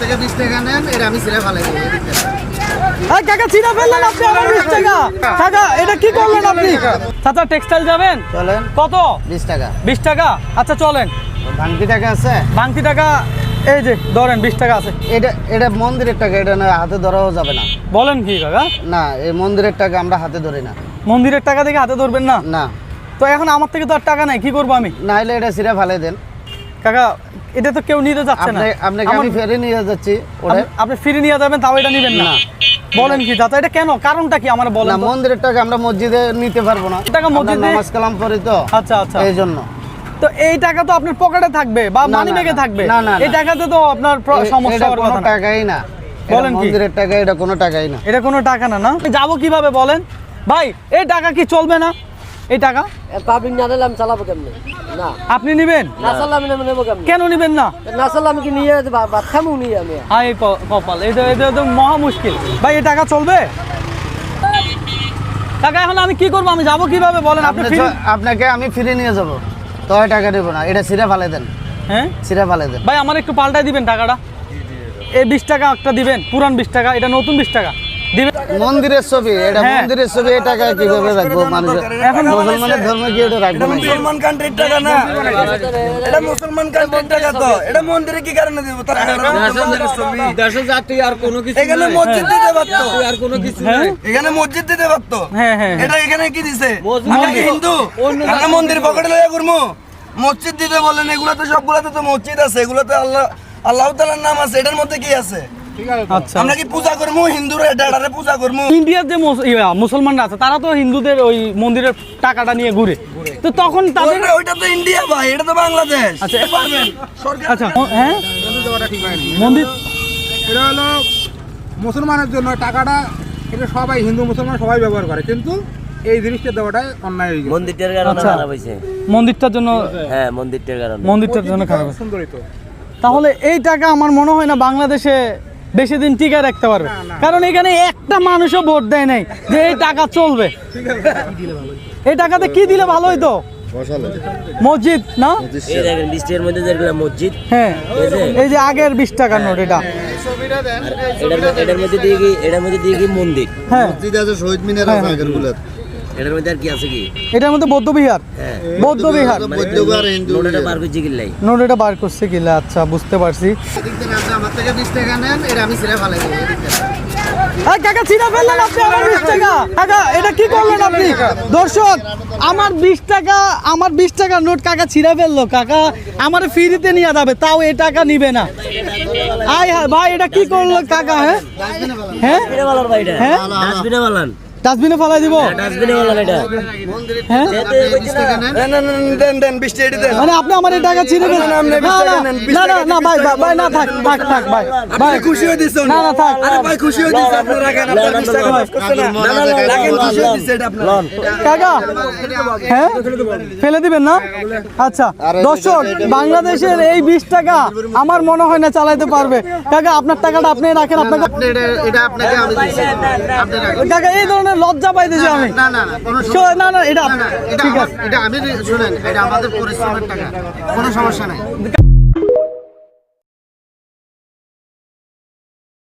থেকে বিশ টাকা নেন এটা আমি ছেড়ে ফেলাই দেবো এদিক থেকে। এই কাকা চিনা ফেললেন আপনি আমার বিশ টাকা। কাকা এটা কি করলেন আপনি? চাচা টেক্সটাইল যাবেন? চলেন। কত? বিশ টাকা। বিশ টাকা? আচ্ছা চলেন। ভাঙতি টাকা আছে? টাকা এই যে ধরেন বিশ টাকা আছে। এটা এটা মন্দিরের টাকা এটা না হাতে ধরাও যাবে না। বলেন কি কাকা? না এই মন্দিরের টাকা আমরা হাতে ধরি না। মন্দিরের টাকা থেকে হাতে ধরবেন না? না। তো এখন আমার থেকে তো আর টাকা নাই কি করব আমি? না হলে এটা ছিঁড়ে ফেলে দেন। কাকা এটা তো কেউ নিতে যাচ্ছে না। আপনি আপনাকে আমার- আমি ফেরে নিয়ে যাচ্ছি আপনি- আপনি ফিরে নিয়ে যাবেন তাও এটা নেবেন না। না। বলেন কি চাচা এটা কেন? কারণটা কি? আমার বলেন তো। মন্দিরের টাকা আমরা মসজিদে নিতে পারব না। টাকা মসজিদে- নামাজ কালাম পড়ি তো। আচ্ছা আচ্ছা। এই জন্য। তো এই টাকা তো আপনার পকেটে থাকবে বা না, মানি ব্যাগে থাকবে। না, না, এই না। টাকাতে তো আপনার সমস্যা হওয়ার কথা টাকাই না। বলেন কি? মন্দিরের টাকা এটা কোনো টাকাই না। এটা কোনো টাকা না না? আপনি যাব কীভাবে বলেন? ভাই এই টাকা কি চলবে না? এই টাকা? পাবলিক না নিলে আমি চালাবো কেমনে? না। আপনি নিবেন? না চাললে আমি নেব কেমনে? কেন নিবেন না? না চাললে আমি কি নিয়ে ভাত খামু নিয়ে আমি? হাই কপাল। এটা এটা তো মহা মুশকিল। ভাই এই টাকা চলবে? টাকা এখন আমি কি করব? আমি যাব কীভাবে? বলেন আপনি আপনি আপনাকে আমি ফিরে নিয়ে যাব। তো টাকা দেব না। এটা ছিঁড়ে ফেলে দেন। হ্যাঁ? ছিঁড়ে ফেলে দেন। ভাই আমার একটু পাল্টাই দিবেন টাকাটা। এই বিশ টাকা একটা দিবেন। পুরান বিশ টাকা। এটা নতুন বিশ টাকা। মন্দিরের ছবি এটা হ্যাঁ। মন্দিরের ছবি এই টাকা কীভাবে রাখব মানুষ এখন মুসলমানের ধর্মে কি এটা রাখব না মুসলমান কান্ট্রির টাকা না। এটা মুসলমান কান্ট্রির টাকা তো। এটা মন্দিরে কি কারণে দিব? তারা এখানে মসজিদ দিতে পারতো। হ্যাঁ। এখানে মসজিদ দিতে পারতো। হ্যাঁ হ্যাঁ। এটা এখানে কি দিছে? হিন্দু? মন্দির পকেটে লইয়া করব মসজিদ দিতে বলেন এগুলোতে সবগুলোতে তো মসজিদ আছে এগুলোতে আল্লাহ আল্লাহ তাআলার নাম আছে এটার মধ্যে কি আছে? আচ্ছা। আমরা কি পূজা করব হিন্দুরা এটারে পূজা করব ইন্ডিয়ার যে মুসলমানরা আছে তারা তো হিন্দুদের ওই মন্দিরের টাকাটা নিয়ে ঘুরে। তো তখন তাদের ওইটা- ওইটা তো ইন্ডিয়া ভাই এটা তো বাংলাদেশ। আচ্ছা। আচ্ছা হ্যাঁ? মন্দির এটা হলো মুসলমানের জন্য টাকাটা এটা সবাই হিন্দু মুসলমান সবাই ব্যবহার করে কিন্তু এই জিনিসটা দেওয়াটা অন্যায় মন্দিরটার কারণে। খারাপ হয়েছে। মন্দিরটার জন্য হ্যাঁ মন্দিরটার কারণে। মন্দিরটার জন্য খারাপ হয়েছে। সুন্দরই তো তাহলে এই টাকা আমার মনে হয় না বাংলাদেশে বেশি দিন টিকে রাখতে পারবে। কারণ এখানে একটা মানুষও ভোট দেয় নাই যে এই টাকা চলবে। এই টাকাতে কি দিলে ভালো হইতো? মসজিদ না? মসজিদ হ্যাঁ। এই যে আগের বিশ টাকার নোট এটা। এটার এটার মধ্যে দিয়ে কি এটার মধ্যে দিয়ে কি মন্দির? হ্যাঁ। মসজিদ আছে শহীদ মিনার আছে আগেরগুলো এটার মধ্যে আর কি আছে কি? এটার মধ্যে বৌদ্ধ বিহার। হ্যাঁ। বৌদ্ধ বিহার। নোটটা পার করছে কিল্লাই নোট এটা বার করছে আচ্ছা বুঝতে পারছি। আমার থেকে বিশ টাকা নেন এটা আমি ছিঁড়ে ফেলাই দেবো এই কাকা চিনা ফেললেন আপনি আমার বিশ টাকা। কাকা এটা কি করলেন আপনি? দর্শক আমার বিশ টাকা আমার বিশ টাকা নোট কাকা ছিঁড়ে ফেলল। কাকা আমার ফ্রিতে নিয়ে যাবে তাও এই টাকা নিবে না। আই হায় ভাই এটা কি করল কাকা হ্যাঁ? হ্যাঁ? ডাস্টবিনে বালান ভাই এটা। হ্যাঁ? ডাস্টবিনে ফেলাই দিব ডাস্টবিনে বালান এটা হ্যাঁ বিশ টাকা নেন দেন, দেন, দেন, দেন দেন মানে আপনি আমার এই টাকা ছিঁড়ে না, না, আপনি না টাকা না নেন, না না না ভাই ভাই, না থাক থাক থাক ভাই ভাই খুশি হয়ে দিচ্ছে না না থাক আরে ভাই খুশি হয়ে দিচ্ছে আপনি রাখেন আপনার বিশ টাকা মাফ করছে না না, না, না, রাখেন খুশি হয়ে এটা আপনার কাকা হ্যাঁ ফেলে দিবেন না আচ্ছা দর্শক বাংলাদেশের এই বিশ টাকা আমার মনে হয় না চালাইতে পারবে কাকা আপনার টাকাটা আপনি রাখেন আপনাকে এটা এটা আপনাকে আমি আপনি রাখেন কাকা এই ধরনের লজ্জা পাইতেছি আমি। না না না না না এটা না, না, এটা ঠিক আছে এটা আমি শুনেন এটা আমাদের পরিশ্রমের টাকা কোনো সমস্যা নাই।